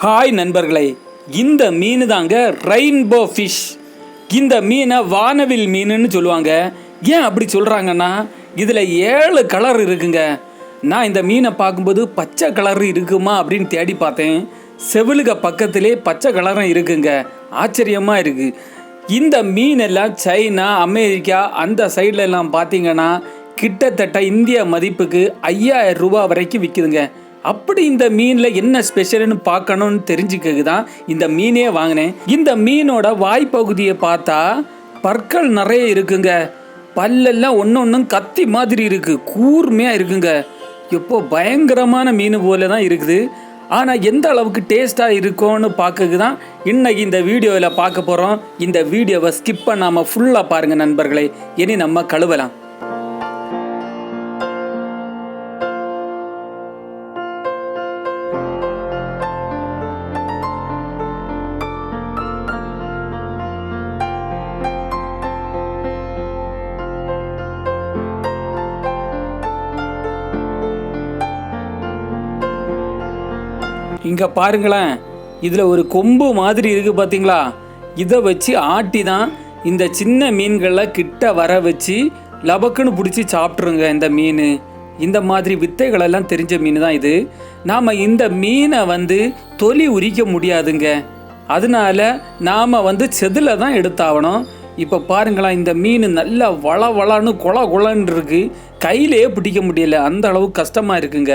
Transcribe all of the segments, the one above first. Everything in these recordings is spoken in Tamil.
ஹாய் நண்பர்களே இந்த மீன் தாங்க ரெயின்போ ஃபிஷ் இந்த மீனை வானவில் மீனுன்னு சொல்லுவாங்க. ஏன் அப்படி சொல்கிறாங்கன்னா இதில் ஏழு கலர் இருக்குங்க. நான் இந்த மீனை பார்க்கும்போது பச்சை கலர் இருக்குமா அப்படின்னு தேடி பார்த்தேன். செவிலுக பக்கத்திலே பச்சை கலரும் இருக்குங்க. ஆச்சரியமாக இருக்குது இந்த மீன் எல்லாம் சைனா அமெரிக்கா அந்த சைடுல எல்லாம் பார்த்தீங்கன்னா கிட்டத்தட்ட இந்திய மதிப்புக்கு ஐயாயிரம் ரூபாய் வரைக்கும் விற்குதுங்க அப்படி இந்த மீனில் என்ன ஸ்பெஷல்னு பார்க்கணும்னு தெரிஞ்சுக்க தான் இந்த மீனே வாங்கினேன். இந்த மீனோட வாய்ப்பகுதியை பார்த்தா பற்கள் நிறைய இருக்குங்க. பல்லெல்லாம் ஒன்று ஒன்றும் கத்தி மாதிரி இருக்குது கூர்மையாக இருக்குங்க. எப்போ பயங்கரமான மீன் போல தான் இருக்குது. ஆனால் எந்த அளவுக்கு டேஸ்ட்டாக இருக்கும்னு பார்க்கக்கு தான் இன்னைக்கு இந்த வீடியோவில் பார்க்க போகிறோம் இந்த வீடியோவை ஸ்கிப் பண்ணாமல் ஃபுல்லாக பாருங்கள் நண்பர்களே. இனி நம்ம கழுவலாம். இங்கே பாருங்களேன் இதில் ஒரு கொம்பு மாதிரி இருக்குது பார்த்தீங்களா இதை வச்சு ஆட்டி தான் இந்த சின்ன மீன்களை கிட்ட வர வச்சு லபக்குன்னு பிடிச்சி சாப்பிட்ருங்க இந்த மீன். இந்த மாதிரி வித்தைகளெல்லாம் தெரிஞ்ச மீன் தான் இது. நாம் இந்த மீனை வந்து தொலி உரிக்க முடியாதுங்க. அதனால நாம் வந்து செதில் தான் எடுத்தாகணும். இப்போ பாருங்களேன் இந்த மீன் நல்லா வள வளன்னு கொல குளன்னு இருக்குது கையிலேயே பிடிக்க முடியல. அந்த அளவு கஷ்டமாக இருக்குங்க.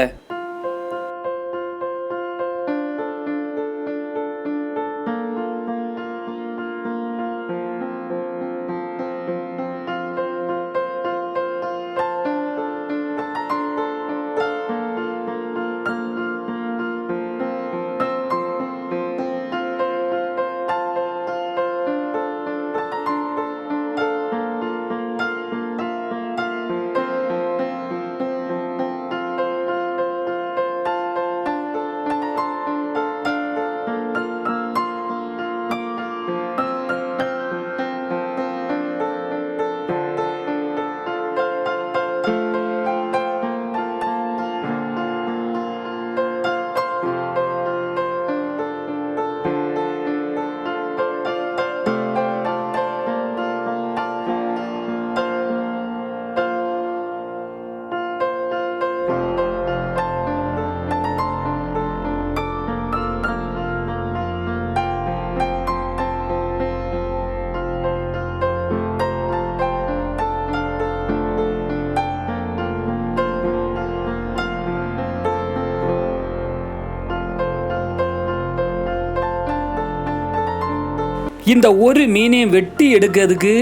இந்த ஒரு மீனையும் வெட்டி எடுக்கிறதுக்கு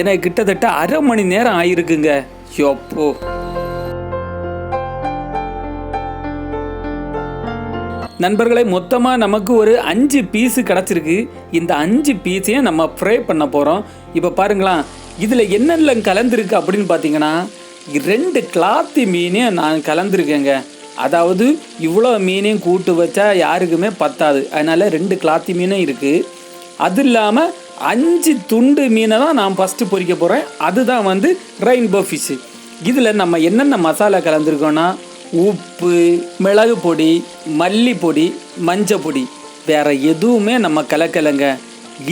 எனக்கு கிட்டத்தட்ட அரை மணி நேரம் ஆயிருக்குங்க. எப்போ நண்பர்களை மொத்தமாக நமக்கு ஒரு அஞ்சு பீஸு கிடச்சிருக்கு. இந்த அஞ்சு பீஸையும் நம்ம ஃப்ரை பண்ண போகிறோம் இப்போ பாருங்களேன் இதில் என்னெல்லாம் கலந்துருக்கு அப்படின்னு பார்த்தீங்கன்னா ரெண்டு கிளாத்தி மீனையும் நான் கலந்துருக்கேங்க. அதாவது இவ்வளோ மீனையும் கூட்டு வச்சா யாருக்குமே பத்தாது. அதனால் ரெண்டு கிளாத்தி மீனும் இருக்குது அது இல்லாமல் அஞ்சு துண்டு மீனை தான் நான் ஃபஸ்ட்டு பொறிக்க போகிறேன் அதுதான் வந்து ரெயின்போ ஃபிஷ்ஷு இதில் நம்ம என்னென்ன மசாலா கலந்துருக்கோன்னா உப்பு மிளகு பொடி மல்லிப்பொடி மஞ்சள் பொடி வேறு எதுவுமே நம்ம கலக்கலைங்க.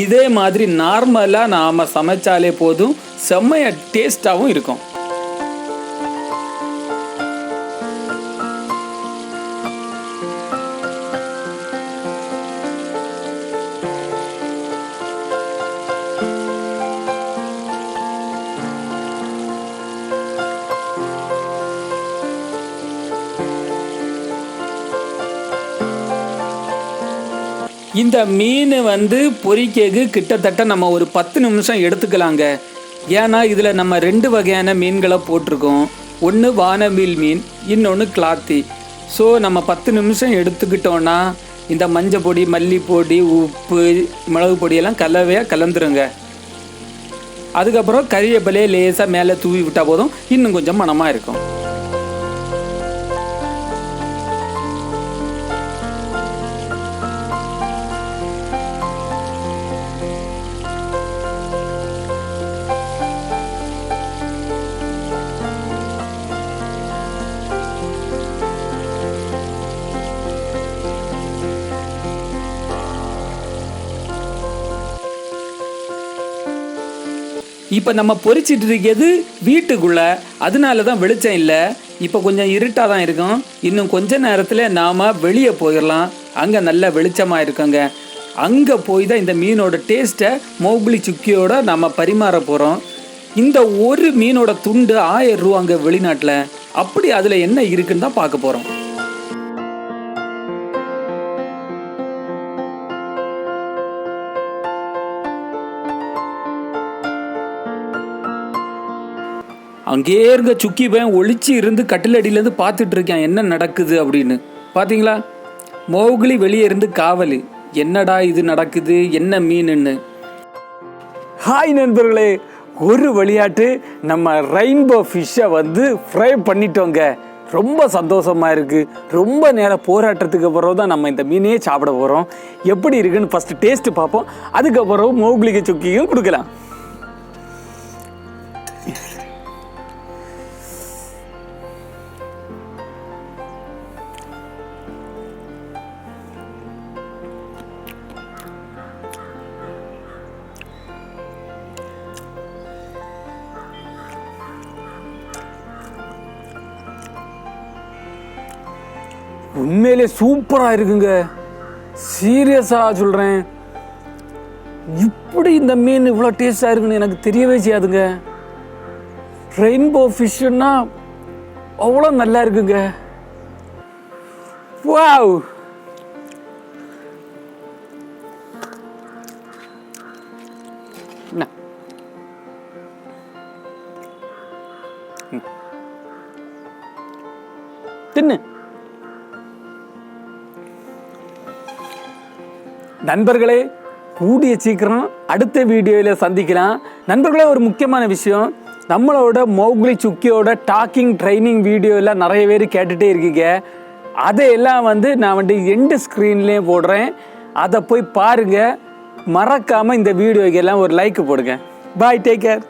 இதே மாதிரி நார்மலாக நாம் சமைச்சாலே போதும். செம்மையாக டேஸ்ட்டாகவும் இருக்கும். இந்த மீன் வந்து பொரிக்கக்கு கிட்டத்தட்ட நம்ம ஒரு பத்து நிமிஷம் எடுத்துக்கலாங்க. ஏன்னா இதில் நம்ம ரெண்டு வகையான மீன்களை போட்டிருக்கோம். ஒன்று வானவில் மீன் இன்னொன்று கிளாத்தி. ஸோ நம்ம பத்து நிமிஷம் எடுத்துக்கிட்டோன்னா இந்த மஞ்சள் பொடி மல்லிப்பொடி உப்பு மிளகு பொடியெல்லாம் கலவையாக கலந்துருங்க. அதுக்கப்புறம் கறியப்பலையே லேசாக மேலே தூவி விட்டால் போதும். இன்னும் கொஞ்சம் மனமாக இருக்கும். இப்போ நம்ம பொரிச்சிட்டு இருக்கிறது வீட்டுக்குள்ள. அதனால தான் வெளிச்சம் இல்லை. இப்போ கொஞ்சம் இருட்டாக தான் இருக்கும். இன்னும் கொஞ்ச நேரத்தில் நாம் வெளியே போயிடலாம் அங்கே நல்ல வெளிச்சமாக இருக்குங்க. அங்கே போய் தான் இந்த மீனோட டேஸ்ட்டை மோகுலி சுக்கியோட நம்ம பரிமாற போகிறோம் இந்த ஒரு மீனோட துண்டு ஆயிரம் ரூபாங்க வெளிநாட்டில். அப்படி அதில் என்ன இருக்குன்னு தான் பார்க்க போகிறோம் அங்கே இருக்க சுக்கி பையன் ஒழிச்சு இருந்து கட்டிலடியிலேருந்து பார்த்துட்டு இருக்கேன் என்ன நடக்குது அப்படின்னு. பார்த்தீங்களா மோகுலி வெளியே இருந்து காவல் என்னடா இது நடக்குது? என்ன மீனுன்னு? ஹாய் நண்பர்களே ஒரு விளையாட்டு நம்ம ரெயின்போ ஃபிஷ்ஷை வந்து ஃப்ரை பண்ணிட்டோங்க. ரொம்ப சந்தோஷமாக இருக்குது ரொம்ப நேரம் போராட்டத்துக்கு அப்புறம் தான் நம்ம இந்த மீனையே சாப்பிட போகிறோம் எப்படி இருக்குன்னு ஃபஸ்ட்டு டேஸ்ட்டு பார்ப்போம். அதுக்கப்புறம் மோகுலிக்கு சுக்கியும் கொடுக்கலாம். உண்மையிலே சூப்பரா இருக்குங்க. சீரியஸா சொல்றேன். இப்படி இந்த மீன் இவ்வளோ டேஸ்டா இருக்குன்னு எனக்கு தெரியவே செய்யாதுங்க. ரெயின்போ ஃபிஷ்னா அவ்வளோ நல்லா இருக்குங்க. வாவ் என்ன? தின்னு. நண்பர்களே கூடிய சீக்கிரம் அடுத்த வீடியோவில் சந்திக்கலாம். நண்பர்களே ஒரு முக்கியமான விஷயம். நம்மளோட மௌக்லி சுக்கியோட டாக்கிங் ட்ரைனிங் வீடியோலாம் நிறைய பேர் கேட்டுகிட்டே இருக்கீங்க. அதையெல்லாம் வந்து நான் வந்து எண்டு ஸ்க்ரீன்லேயும் போடுறேன். அதை போய் பாருங்கள் மறக்காமல் இந்த வீடியோக்கெல்லாம் ஒரு லைக் போடுங்க. Bye take care